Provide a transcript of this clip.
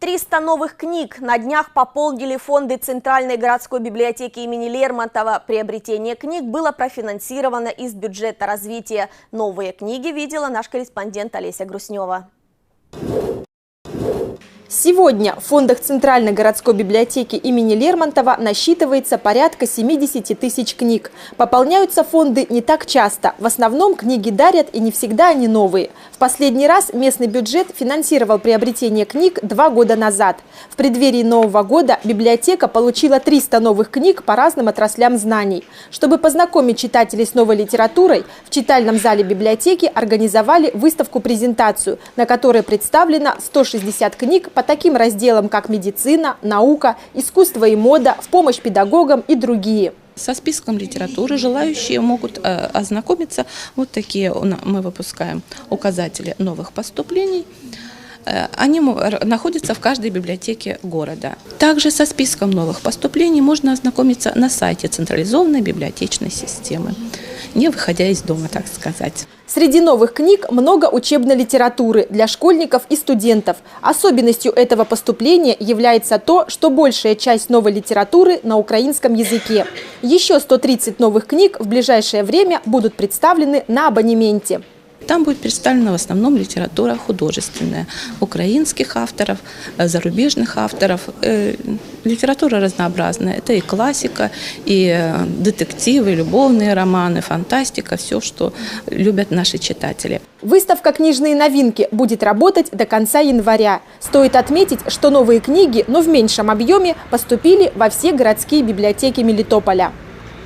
300 новых книг на днях пополнили фонды Центральной городской библиотеки имени Лермонтова. Приобретение книг было профинансировано из бюджета развития. Новые книги видела наш корреспондент Олеся Груснева. Сегодня в фондах Центральной городской библиотеки имени Лермонтова насчитывается порядка 70 тысяч книг. Пополняются фонды не так часто. В основном книги дарят и не всегда они новые. В последний раз местный бюджет финансировал приобретение книг два года назад. В преддверии Нового года библиотека получила 300 новых книг по разным отраслям знаний. Чтобы познакомить читателей с новой литературой, в читальном зале библиотеки организовали выставку-презентацию, на которой представлено 160 книг по таким разделам, как медицина, наука, искусство и мода, в помощь педагогам и другие. Со списком литературы желающие могут э, ознакомиться. Вот такие мы выпускаем указатели новых поступлений. Э, они находятся в каждой библиотеке города. Также со списком новых поступлений можно ознакомиться на сайте централизованной библиотечной системы, не выходя из дома, так сказать. Среди новых книг много учебной литературы для школьников и студентов. Особенностью этого поступления является то, что большая часть новой литературы на украинском языке. Еще 130 новых книг в ближайшее время будут представлены на абонементе. Там будет представлена в основном литература художественная, украинских авторов, э, зарубежных авторов. Э, литература разнообразная. Это и классика, и э, детективы, любовные романы, фантастика, все, что любят наши читатели. Выставка «Книжные новинки» будет работать до конца января. Стоит отметить, что новые книги, но в меньшем объеме, поступили во все городские библиотеки Мелитополя.